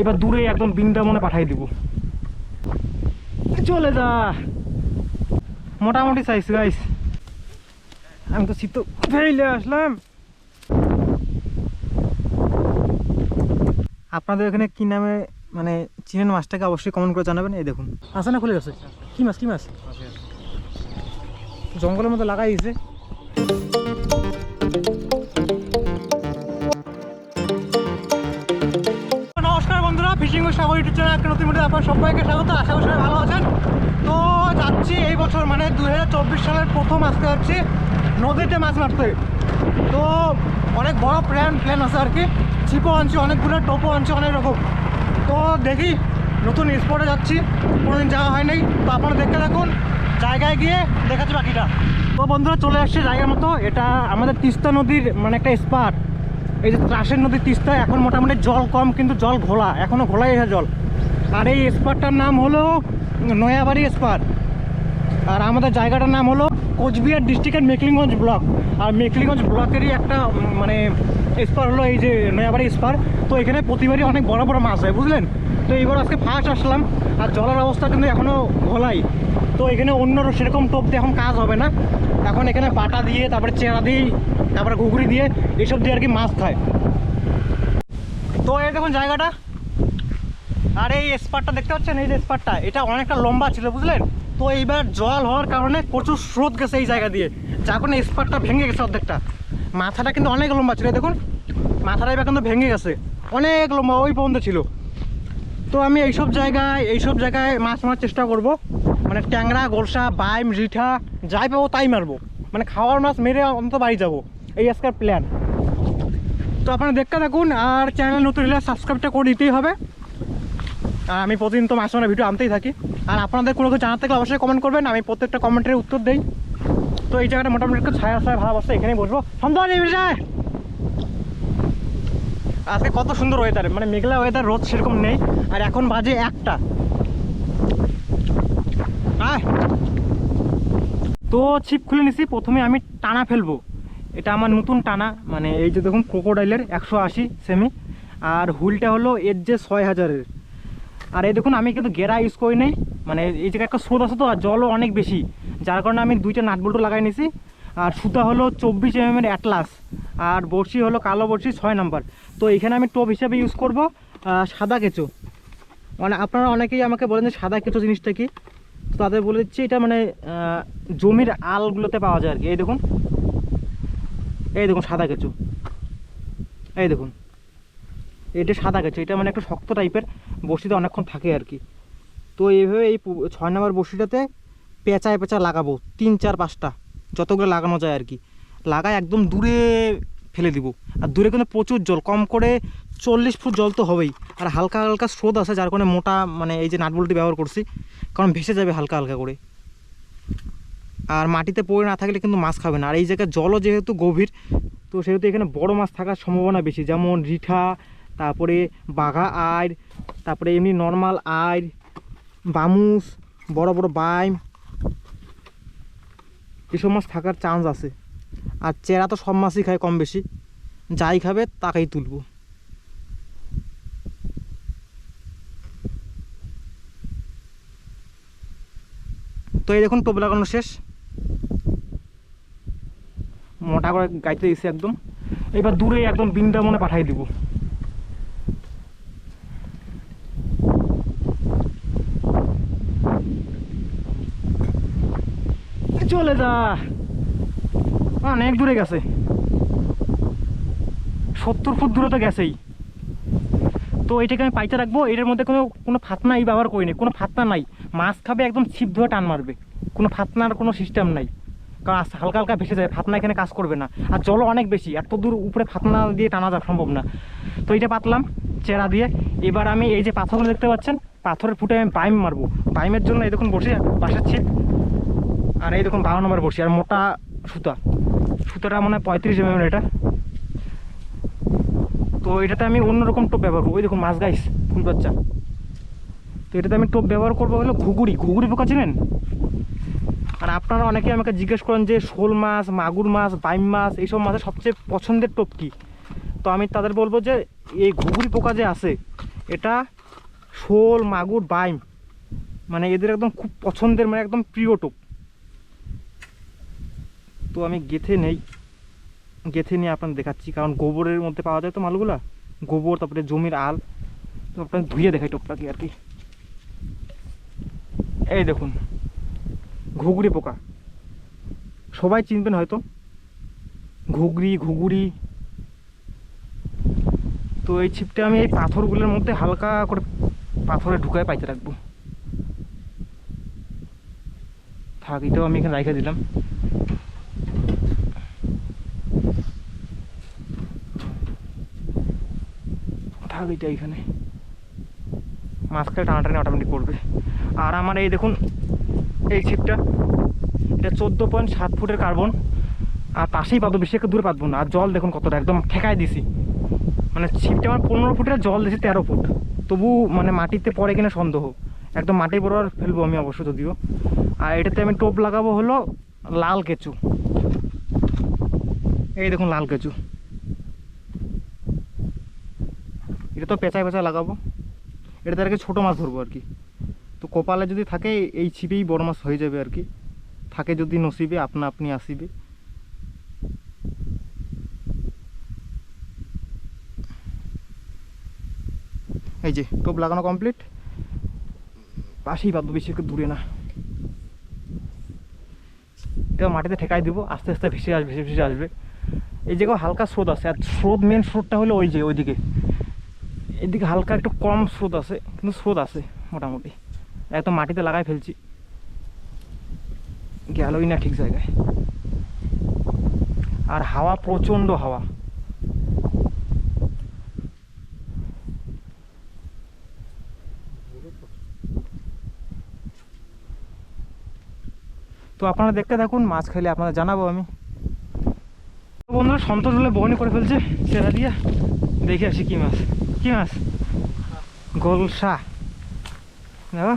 এবার দূরে একদম বৃন্দাবনে পাঠাই দিব। চলে যা। মোটামুটি সাইজ গাইস আমি তো শীত ফেলে আসলাম। আপনাদের এখানে কি নামে মানে চিনেন মাছটাকে অবশ্যই কমেন্ট করে জানাবেন। এই দেখুন। আছে না খুলে গেছে। কি মাছ কি মাছ? জঙ্গলের মধ্যে লাগাই দিয়েছে সাগর ইউটিউব চ্যানেল একটা নতুন ভিডিও আপনার সবাইকে স্বাগত, আশা করি ভালো আছেন। তো যাচ্ছি এই বছর মানে দুই হাজার চব্বিশ সালের প্রথম আসতে যাচ্ছি নদীতে মাছ মারতে। তো অনেক বড় প্ল্যান প্ল্যান আছে আর কি। ছিপও আনছি, অনেকগুলো টোপও আনছি, অনেক রকম। তো দেখি, নতুন স্পটে যাচ্ছি, কোনোদিন যাওয়া হয়নি তো আপনারা দেখতে থাকুন, জায়গায় গিয়ে দেখাচ্ছি বাকিটা। তো বন্ধুরা, চলে আসছে জায়গার মতো। এটা আমাদের তিস্তা নদীর মানে একটা স্পট এই যে ত্রাসের নদীর তিস্তা, এখন মোটামুটি জল কম, কিন্তু জল ঘোলা এখনও ঘোলাই আছে জল। আর এই স্পারটার নাম হলো নয়াবাড়ি স্পার আর আমাদের জায়গাটার নাম হলো কোচবিহার ডিস্ট্রিক্টের মেকলিগঞ্জ ব্লক। আর মেকলিগঞ্জ ব্লকেরই একটা মানে স্পার হলো এই যে নয়াবাড়ি স্পার তো এখানে প্রতিবারই অনেক বড় বড় মাছ হয়, বুঝলেন? তো এইবার আজকে ফার্স্ট আসলাম, আর জলের অবস্থা কিন্তু এখনও ঘোলাই। তো এখানে অন্য সেরকম টোপ দিয়ে এখন কাজ হবে না। এখন এখানে পাটা দিয়ে, তারপরে চেরা দিয়ে, তারপরে ঘুগড়ি দিয়ে এইসব দিয়ে আর কি মাছ খায়। তো এই দেখুন জায়গাটা। আর এই স্পারটা দেখতে পাচ্ছেন? এই যে স্পারটা এটা অনেকটা লম্বা ছিল, বুঝলেন? তো এইবার জল হওয়ার কারণে প্রচুর স্রোত গেছে এই জায়গা দিয়ে। যার কারণে স্পারটা ভেঙে গেছে অর্ধেকটা। মাথাটা কিন্তু অনেক লম্বা ছিল দেখুন। মাথাটা এবার কিন্তু ভেঙে গেছে। অনেক লম্বা, ওই পর্যন্ত ছিল। তো আমি এইসব জায়গায় এইসব জায়গায় মাছ মারার চেষ্টা করব। মানে ট্যাংরা, গোলসা, বাইম, রিঠা, যাই পাবো তাই মারবো। মানে খাওয়ার মাছ মেরে অন্তত বাড়ি যাব। এই আজকের প্ল্যান তো আপনারা দেখতে থাকুন, আর চ্যানেল নতুন হলে সাবস্ক্রাইবটা করে দিতেই হবে। আর আমি প্রতিদিন তো মাছ মারা ভিডিও আনতেই থাকি। আর আপনাদের কোনো কিছু জানার থাকলে অবশ্যই কমেন্ট করবেন। আমি প্রত্যেকটা কমেন্টের উত্তর দেই। তো এই জায়গাটা মোটামুটি একটু ছায়া ছায়া ভাব আছে, এখানেই বসবো। সন্ধ্যা আজকে কত সুন্দর ওয়েদার মানে মেঘলা ওয়েদার রোদ সেরকম নেই, আর এখন বাজে একটা। তো ছিপ খুলে নিছি, প্রথমে আমি টানা ফেলব। এটা আমার নতুন টানা মানে এই যে দেখুন ক্রোকোডাইলের একশো আশি সেমি আর হুলটা হলো এর যে ছয় হাজারের। আর এই দেখুন, আমি কিন্তু গেরা ইউজ করি নাই মানে এই জায়গায় একটা স্রোত আছে তো, আর জলও অনেক বেশি। যার কারণে আমি দুইটা নাট বল্টু লাগাই নিছি আর সুতা হলো চব্বিশ এম এর অ্যাটলাস আর বড়শি হলো কালো বড়শি ছয় নাম্বার তো এখানে আমি টোপ হিসাবে ইউজ করব সাদা কেঁচো। মানে আপনারা অনেকেই আমাকে বলেন যে সাদা কেঁচো জিনিসটা কি? তো তাদের বলে দিচ্ছি, এটা মানে জমির আলগুলোতে পাওয়া যায় আর কি এই দেখুন। এই দেখুন সাদা কেঁচো। এই দেখুন। এটা সাদা কেঁচো। এটা মানে একটু শক্ত টাইপের বসিতে অনেকক্ষণ থাকে আর কি তো এইভাবে এই ছয় নম্বর বসিটাতে পেঁচায় পেঁচা লাগাবো, তিন, চার, পাঁচটা। যতগুলো লাগানো যায় আর কি। লাগায় একদম দূরে ফেলে দিব। আর দূরে কিন্তু প্রচুর জল, কম করে চল্লিশ ফুট জল তো হবেই। আর হালকা হালকা স্রোত আছে, যার কারণে মোটা মানে এই যে নাটবল্টুটি ব্যবহার করছি, কারণ ভেসে যাবে হালকা হালকা করে। আর মাটিতে পড়ে না থাকলে কিন্তু মাছ খাবে না। আর এই জায়গায় জলও যেহেতু গভীর, তো সেহেতু এখানে বড় মাছ থাকার সম্ভাবনা বেশি। যেমন রিঠা, তারপরে বাঘা আইর তারপরে এমনি নর্মাল আইর বামুস, বড় বড় বাইম এসব মাছ থাকার চান্স আছে। আর চেরা তো সব মাছই খায় কম বেশি। যাই খাবে, তাকেই তুলবো। তো এই দেখুন টোপ লাগানো শেষ। মোটা করে গাইতে দিয়েছি একদম। এবার দূরে একদম বৃন্দাবনে পাঠাই দিব। চলে যা। অনেক দূরে গেছে। সত্তর ফুট দূরে তো গেছেই। তো এটাকে আমি পাইতে রাখব, এটার মধ্যে কোনো কোনো ফাতনা এই ব্যবহার করিনি কোনো ফাতনা নাই। মাছ খাবে, একদম ছিপ ধরে টান মারবে। কোনো ফাতনার কোনো সিস্টেম নাই। কারণ হালকা হালকা ভেসে যায়, ফাতনা এখানে কাজ করবে না। আর জলও অনেক বেশি, এত দূর উপরে ফাতনা দিয়ে টানা যাওয়া সম্ভব না। তো এটা পাতলাম, চেরা দিয়ে। এবার আমি এই যে পাথরগুলো দেখতে পাচ্ছেন, পাথরের ফুটে আমি বাইম মারবো। বাইমের জন্য এই দেখুন বসে বাসার ছিপ। আর এই দেখুন বারো নম্বর বসি আর মোটা সুতা। সুতাটা মনে পঁয়ত্রিশ এম এটা। তো এটাতে আমি অন্যরকম টোপ ব্যবহার করব। ওই দেখুন মাছ গাইস ফুল বাচ্চা। তো এটাতে আমি টোপ ব্যবহার করব হলো ঘুগুড়ি ঘুগুড়ি পোকা চিনেন? আর আপনারা অনেকে আমাকে জিজ্ঞেস করেন যে শোল মাছ, মাগুর মাছ, বাইম মাছ, এইসব মাছের সবচেয়ে পছন্দের টোপ কী? তো আমি তাদের বলব যে এই ঘুগুড়ি পোকা যে আছে, এটা শোল, মাগুর, বাইম মানে এদের একদম খুব পছন্দের মানে একদম প্রিয় টোপ। তো আমি গেথে নেই। গেথে নিয়ে আপনার দেখাচ্ছি, কারণ গোবরের মধ্যে পাওয়া যায় তো মালগুলা? গোবর, তারপরে জমির আল, তো আপনাকে ধুয়ে দেখাই টোপটাকে আর কি। এই দেখুন ঘুগরি পোকা। সবাই চিনবেন হয়তো। ঘুগরি ঘুগুরি তো এই ছিপটা আমি এই পাথরগুলোর মধ্যে হালকা করে পাথরে ঢুকায় পাইতে রাখব। থাক, এটাও আমি এখানে রেখে দিলাম। থাক এটা এখানে। মাঝখানে টানাটানি অটোমেটিক করবে আর আমার এই দেখুন, এই ছিপটা, এটা চোদ্দ পয়েন্ট সাত ফুটের কার্বন আর পাশেই পাবো বেশি একটা দূরে পাতবো না। আর জল দেখুন কতটা, একদম ঠেকায় দিছি। মানে ছিপটা আমার পনেরো ফুটের জল দিয়েছি তেরো ফুট। তবু মানে মাটিতে পড়ে কিনা সন্দেহ। একদম মাটি বরাবর ফেলব আমি অবশ্য যদিও। আর এটাতে আমি টোপ লাগাবো হলো লাল কেঁচু। এই দেখুন লাল কেঁচু। এটা তো পেঁচায় পেঁচায় লাগাবো। এটাতে আর কি ছোটো মাছ ধরবো আর কি। তো কপালে যদি থাকে, এই ছিপেই বড় মাছ হয়ে যাবে আর কি। থাকে যদি নসিবে, আপনা আপনি আসিবে। এই যে, টোপ লাগানো কমপ্লিট পাশেই পাবো বেশি একটু দূরে না। এটা মাটিতে ঠেকাই দিব, আস্তে আস্তে ভেসে আসবে ভেসে ভেসে আসবে। এই জায়গায় হালকা স্রোত আছে, আর স্রোত মেন স্রোতটা হলো ওই যে, ওইদিকে। এদিকে হালকা একটু কম স্রোত আছে, কিন্তু স্রোত আছে মোটামুটি। একদম মাটিতে লাগাই ফেলছি। গেলই না ঠিক জায়গায়। আর হাওয়া প্রচণ্ড হাওয়া। তো আপনারা দেখতে থাকুন, মাছ খেলে আপনাদের জানাব আমি। বন্ধুরা, সন্তোষ হলে বহনি করে ফেলছে সেরা দিয়ে দেখে আসি কি মাছ। কি মাছ গোলসা দেখো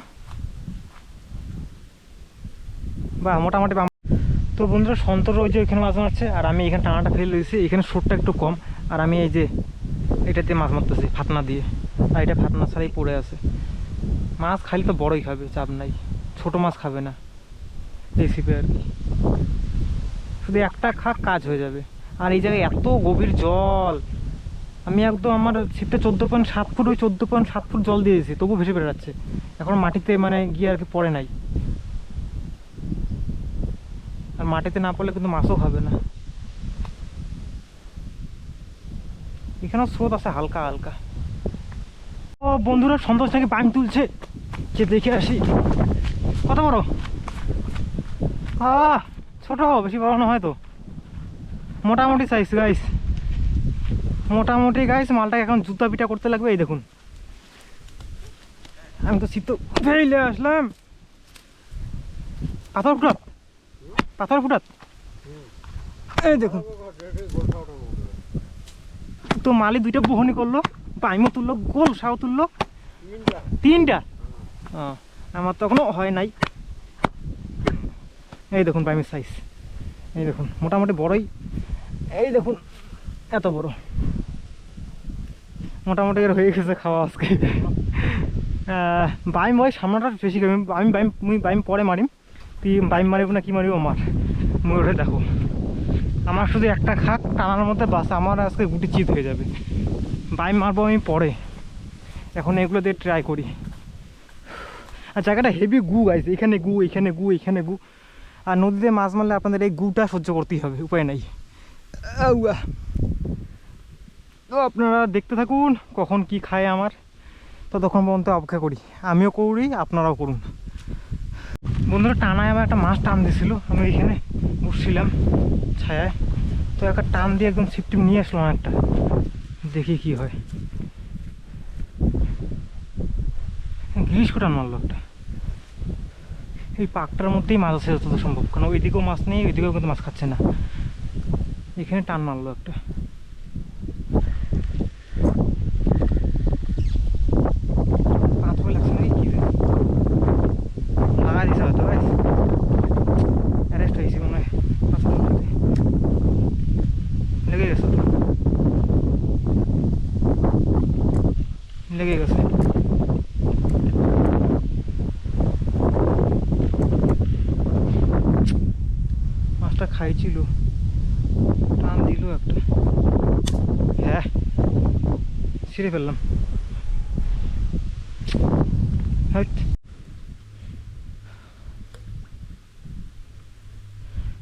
বাহ মোটামুটি তো বন্ধুরা সন্তর ওই যে ওইখানে মাছ মারছে, আর আমি এখানে টানাটা ফেলে দিয়েছি। এখানে সুরটা একটু কম, আর আমি এই যে এটাতে মাছ মারতেছি, ফাতনা দিয়ে। আর এটা ফাতনা ছাড়াই পড়ে আছে। মাছ খালি তো বড়ই খাবে, চাপ নাই। ছোট মাছ খাবে না। ছিপে আর কি। শুধু একটা খাক, কাজ হয়ে যাবে। আর এই জায়গায় এত গভীর জল আমি একদম আমার ছিপটা চোদ্দ পয়েন্ট সাত ফুট, ওই চোদ্দ পয়েন্ট সাত ফুট জল দিয়েছি তবু ভেসে বেড়াচ্ছে। এখন মাটিতে মানে গিয়ে আর কি পড়ে নাই। আর মাটিতে না পড়লে কিন্তু মাছও খাবে না। এখানেও স্রোত আছে হালকা হালকা। ও বন্ধুরা, সন্তোষ থেকে পানি তুলছে? কে দেখে আসি। কত বড় আহ, ছোট বেশি বড় না হয়তো মোটামুটি সাইজ গাইস মোটামুটি গাইস মালটাকে এখন জুতা পিটা করতে লাগবে এই দেখুন। আমি তো শীত ফেলে আসলাম। পাথর ফুটাত। পাথর ফুটাত। এই দেখুন। তো মালি দুইটা বহনি করল পাইমও তুললো গোল সাও তুললো। তিনটা। আমার তো এখনও হয় নাই। এই দেখুন পাইমের সাইজ এই দেখুন মোটামুটি বড়ই। এই দেখুন এত বড়। মোটামুটি এর হয়ে গেছে খাওয়া আজকে। বাইম হয় সামনাটা বেশি আমি বাইম মুই বাইম পরে মারিম। তুই বাইম মারিব না কি মারিব আমার? মুই ওটা দেখো। আমার শুধু একটা খাক, টানার মধ্যে বাস। আমার আজকে গুটি চিত হয়ে যাবে। বাইম মারবো আমি পরে। এখন এগুলো দিয়ে ট্রাই করি। আর জায়গাটা হেভি গু গাইছে এখানে গু এখানে গু এখানে গু। আর নদীতে মাছ মারলে আপনাদের এই গুটা সহ্য করতেই হবে। উপায় নাই। তো আপনারা দেখতে থাকুন কখন কি খায় আমার। ততক্ষণ পর্যন্ত অপেক্ষা করি। আমিও করি, আপনারাও করুন। বন্ধুরা, টানায় আমার একটা মাছ টান দিয়েছিল আমি এখানে বসছিলাম ছায়ায়। তো একটা টান দিয়ে একদম ছিপটিপ নিয়ে আসলাম একটা। দেখি কি হয়। গ্রিস টান মারলো একটা এই পাকটার মধ্যেই মাছ আছে যতটা সম্ভব। কারণ ওইদিকেও মাছ নেই, ওইদিকেও কিন্তু মাছ খাচ্ছে না। এখানে টান মারলো একটা। লেগে গেছে। মাছটা খাইছিল। টান দিল একটা। হ্যাঁ ছিঁড়ে ফেললাম।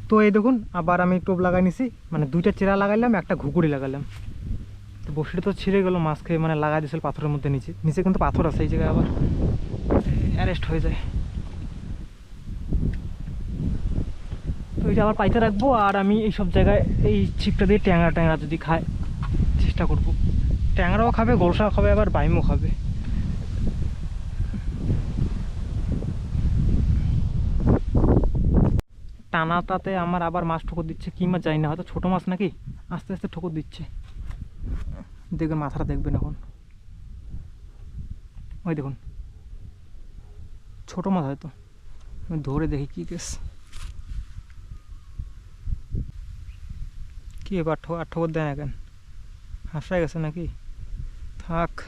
তো এই দেখুন, আবার আমি টোপ লাগাই নিছি। মানে দুইটা চেরা লাগাইলাম, একটা ঘুকুড়ি লাগালাম তো বসিটা তো ছিঁড়ে গেল মাছ খেয়ে মানে লাগাই দিয়েছিল পাথরের মধ্যে নিচে। নিচে কিন্তু পাথর আছে, এই জায়গায় আবার অ্যারেস্ট হয়ে যায়। তো এটা আবার পাইতে রাখব, আর আমি এই সব জায়গায় এই ছিপটা দিয়ে ট্যাংরা ট্যাংরা যদি খায়, চেষ্টা করব। ট্যাংরাও খাবে, গোলসাও খাবে, আবার বাইমও খাবে। টানাটাতে আমার আবার মাছ ঠোকর দিচ্ছে কি মাছ না, হয়তো ছোটো মাছ নাকি? আস্তে আস্তে ঠোকর দিচ্ছে। দেখবেন মাথাটা দেখবেন এখন। ওই দেখুন। ছোটো মাছ হয়তো। আমি ধরে দেখি কী কেস। কি ঠো আর ঠোকর দেয় না কেন? হাসায় গেছে নাকি? থাক।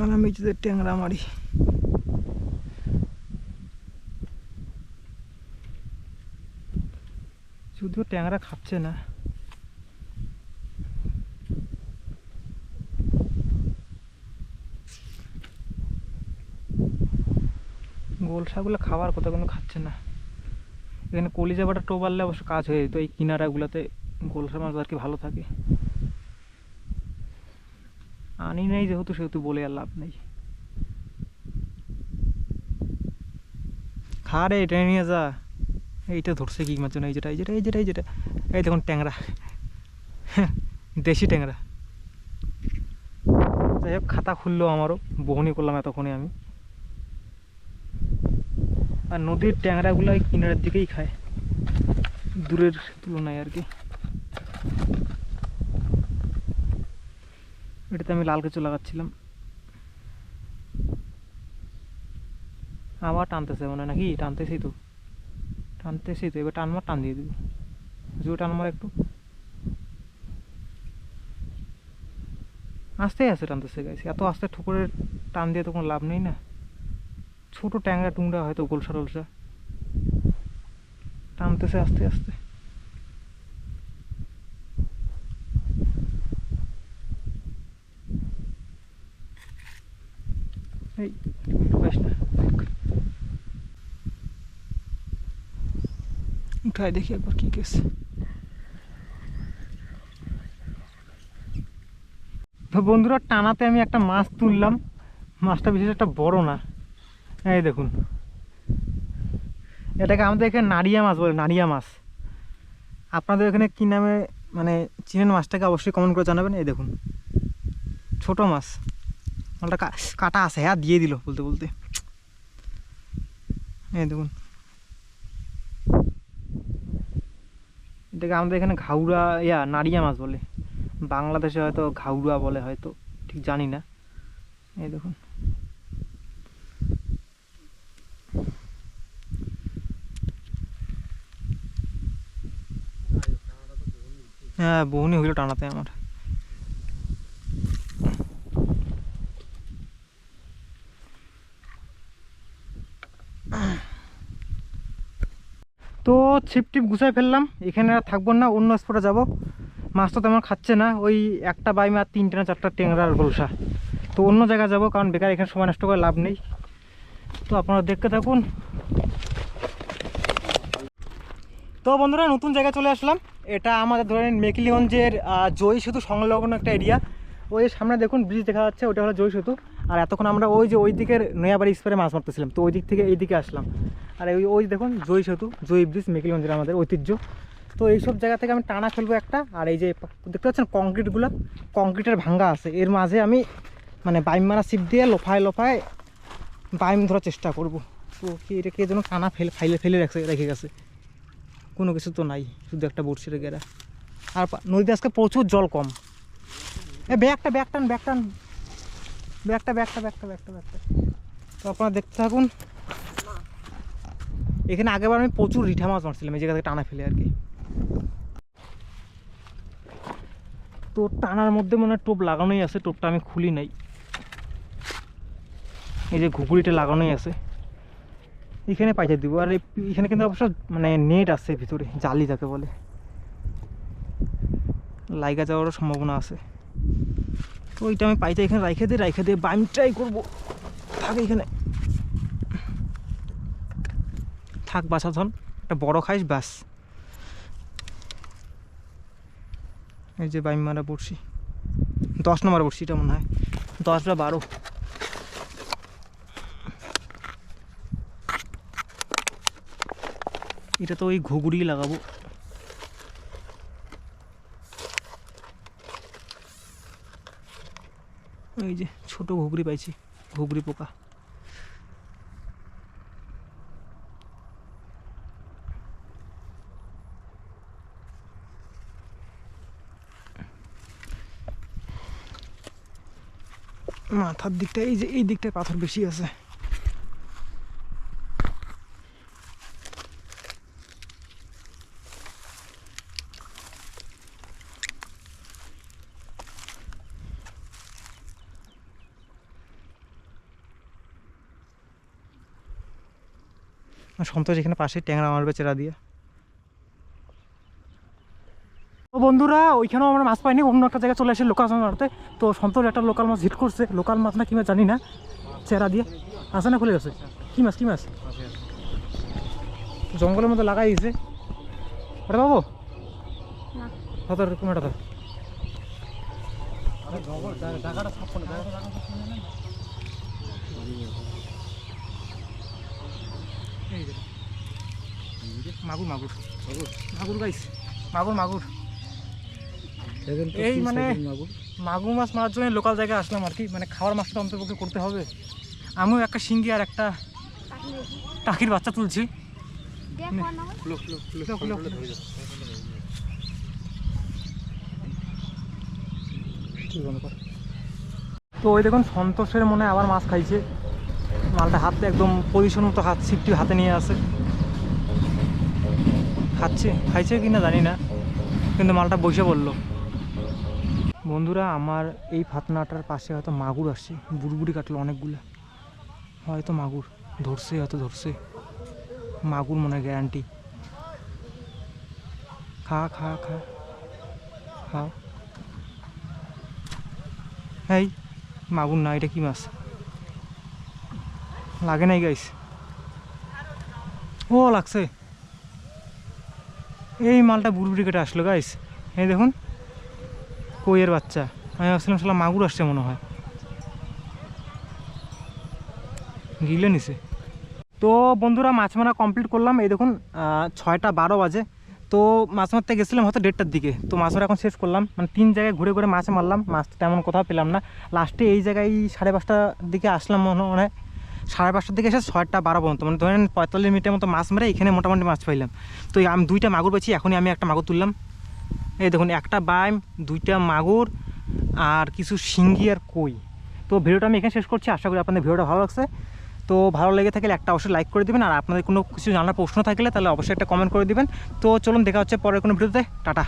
আর আমি যদি ট্যাংরা মারি। যদিও ট্যাংরা খাচ্ছে না। গোলসাগুলো খাবার কথা কিন্তু খাচ্ছে না। এখানে কলিজা বাটা টোপারলে অবশ্য কাজ হয়ে যেত, এই কিনারাগুলোতে গোলসা মাছ আর কি ভালো থাকে। আনি নাই যেহেতু, সেহেতু বলে আর লাভ নেই। খা রে, টেনে নিয়ে যা। এইটা ধরছে কি মাছ এই যেটা এই যেটা এই যেটা এই যেটা। এই দেখুন ট্যাংরা। দেশি ট্যাংরা। যাই হোক, খাতা খুললো আমারও বহনি করলাম এতক্ষণে আমি। আর নদীর ট্যাংরাগুলো কিনারের দিকেই খায়। দূরের তুলনায় আর কি। এটাতে আমি লাল কেঁচো লাগাচ্ছিলাম। আবার টানতেছে মনে হয়, নাকি? টানতেছি তো। টানতেছি তো, এবার টান মার, টান দিয়ে দিবি। জোর টানমার একটু। আস্তে আস্তে টানতেছে গাইছি এত আস্তে ঠুকুরে টান দিয়ে তো কোনো লাভ নেই না। ছোটো ট্যাংরা টুংরা হয়তো গোলসা টোলসা টানতেছে আস্তে আস্তে এই ঢুকাইস না দেখ। উঠায় দেখি একবার কি কেস তো বন্ধুরা, টানাতে আমি একটা মাছ তুললাম। মাছটা বিশেষ একটা বড় না। এই দেখুন। এটাকে আমাদের এখানে নাড়িয়া মাছ বলে, নাড়িয়া মাছ। আপনাদের এখানে কী নামে মানে চিনেন মাছটাকে অবশ্যই কমেন্ট করে জানাবেন। এই দেখুন। ছোট মাছ। মালটা কাটা আছে হ্যাঁ দিয়ে দিল বলতে বলতে। এই দেখুন। এটাকে আমাদের এখানে ঘাউড়া, ইয়া, নাড়িয়া মাছ বলে? বাংলাদেশে হয়তো ঘাউড়া বলে হয়তো, ঠিক জানি না। এই দেখুন। হ্যাঁ বহুনি হইল টানাতে আমার। তো ছিপ টিপ গুছাই ফেললাম। এখানে আর থাকব না, অন্য স্পটে যাব। মাছ তো তেমন খাচ্ছে না, ওই একটা বাইমে আর তিনটে না চারটা টেংরার গোলসা তো অন্য জায়গায় যাব, কারণ বেকার এখানে সময় নষ্ট করে লাভ নেই। তো আপনারা দেখতে থাকুন। তো বন্ধুরা, নতুন জায়গায় চলে আসলাম। এটা আমাদের ধরেন মেকলিগঞ্জের জয়ী সেতু সংলগ্ন একটা এরিয়া ওই সামনে দেখুন ব্রিজ দেখা যাচ্ছে, ওটা হলো জয়ী সেতু। আর এতক্ষণ আমরা ওই যে ওই দিকের নয়াবাড়ি স্পেরে মাছ মারতেছিলাম, তো ওই দিক থেকে এই দিকে আসলাম। আর ওই ওই দেখুন, জয়ী সেতু, জয়ী ব্রিজ, মেকলিগঞ্জের আমাদের ঐতিহ্য। তো এইসব জায়গা থেকে আমি টানা ফেলব একটা, আর এই যে দেখতে পাচ্ছেন কংক্রিটগুলো, কংক্রিটের ভাঙ্গা আছে। এর মাঝে আমি মানে বাইম মারা সিপ দিয়ে লোফায় লোফায় বাইম ধরার চেষ্টা করব। তো কি এটা কে যেন টানা ফেলে ফাইলে ফেলে রাখছে রেখে গেছে। কোনো কিছু তো নাই, শুধু একটা বড়শির গেরা। আর নদীতে আজকে প্রচুর জল কম। এ ব্যাগটা ব্যাগ টান ব্যাগ টান। ব্যাগটা ব্যাগটা ব্যাগটা ব্যাগটা ব্যাগটা। তো আপনারা দেখতে থাকুন। এখানে আগেবার আমি প্রচুর রিঠা মাছ মারছিলাম, এই জায়গা থেকে টানা ফেলে আর কি। তো টানার মধ্যে মনে টোপ লাগানোই আছে, টোপটা আমি খুলি নাই। এই যে ঘুঘুড়িটা লাগানোই আছে। এখানে পাইতে দিব, আর এখানে কিন্তু অবশ্য মানে নেট আছে ভিতরে, জালি যাকে বলে। লাইগা যাওয়ারও সম্ভাবনা আছে। তো ওইটা আমি পাইতে এখানে রাইখে দিয়ে রাইখে দিয়ে বাইম ট্রাই করব। থাক এখানে। থাক, বাছা, ধন। একটা বড় খাইস, ব্যাস। এই যে বাইম মারা পড়ছি। দশ নম্বর পড়ছি, এটা মনে হয়। দশ বা বারো। এটা তো ওই ঘুঘুরি লাগাবো। ওই যে ছোট ঘুগরি পাইছি, ঘুগরি পোকা। মাথার দিকটা এই যে, এই দিকটায় পাথর বেশি আছে। সন্তোষ এখানে পাশে ট্যাংরা মারবে চেরা দিয়ে। তো বন্ধুরা ওইখানেও আমরা মাছ পাইনি অন্য একটা জায়গায় চলে এসে লোকাল মাছ মারতে। তো সন্তোষ একটা লোকাল মাছ হিট করছে। লোকাল মাছ না কি মাছ জানি না। চেরা দিয়ে। আছে না খুলে গেছে? কি মাছ কি মাছ? জঙ্গলের মধ্যে লাগাই দিয়েছে ওটা পাবো। হাতের কোনটা ধর এই যে। মাগুর মাগুর। মাগুর গাইস মাগুর মাগুর। এই মানে মাগুর। মাছ মারার জন্য লোকাল জায়গায় আসলাম আর কি মানে খাওয়ার মাছটা অন্তর্পক্ষে করতে হবে। আমিও একটা শিঙ্গি আর একটা টাকির বাচ্চা তুলছি। তো ওই দেখুন সন্তোষের মনে হয় আবার মাছ খাইছে। মালটা হাতে একদম পজিশন মতো হাত সিপটি হাতে নিয়ে আছে খাচ্ছে, খাইছে কি না জানি না, কিন্তু মালটা বসে পড়ল। বন্ধুরা, আমার এই ফাতনাটার পাশে হয়তো মাগুর আসছে, বুড়বুড়ি কাটলো অনেকগুলো। হয়তো মাগুর, ধরছে, হয়তো ধরছে। মাগুর মনে গ্যারান্টি খা খা খা। খা। এই, মাগুর না, এটা কি মাছ? লাগে নাই গাইস ও, লাগছে। এই মালটা বুড়বুড়ি কেটে আসলো গাইস এই দেখুন, কইয়ের বাচ্চা। আমি ভাবছিলাম, শালা মাগুর আসছে মনে হয়। গিলে নিছে। তো বন্ধুরা, মাছ মারা কমপ্লিট করলাম। এই দেখুন ছয়টা বারো বাজে। তো মাছ মারতে গেছিলাম হয়তো দেড়টার দিকে। তো মাছ মারা এখন শেষ করলাম। মানে তিন জায়গায় ঘুরে ঘুরে মাছ মারলাম। মাছ তেমন কোথাও পেলাম না। লাস্টে এই জায়গায় সাড়ে পাঁচটার দিকে আসলাম মনে হয়। সাড়ে পাঁচটার দিকে এসে ছয়টা বারো পর্যন্ত মানে ধরেন পঁয়তাল্লিশ মিনিটের মতো মাছ মেরে, এখানে মোটামুটি মাছ পাইলাম। তো আমি দুইটা মাগুর পেয়েছি এখনই আমি একটা মাগুর তুললাম। এই দেখুন, একটা বাইম, দুইটা মাগুর, আর কিছু শিঙ্গি আর কই। তো ভিডিওটা আমি এখানে শেষ করছি, আশা করি আপনাদের ভিডিওটা ভালো লাগছে। তো ভালো লেগে থাকলে একটা অবশ্যই লাইক করে দিবেন, আর আপনাদের কোনো কিছু জানার প্রশ্ন থাকলে তাহলে অবশ্যই একটা কমেন্ট করে দিবেন। তো চলুন, দেখা হচ্ছে পরের কোনো ভিডিওতে, টাটা।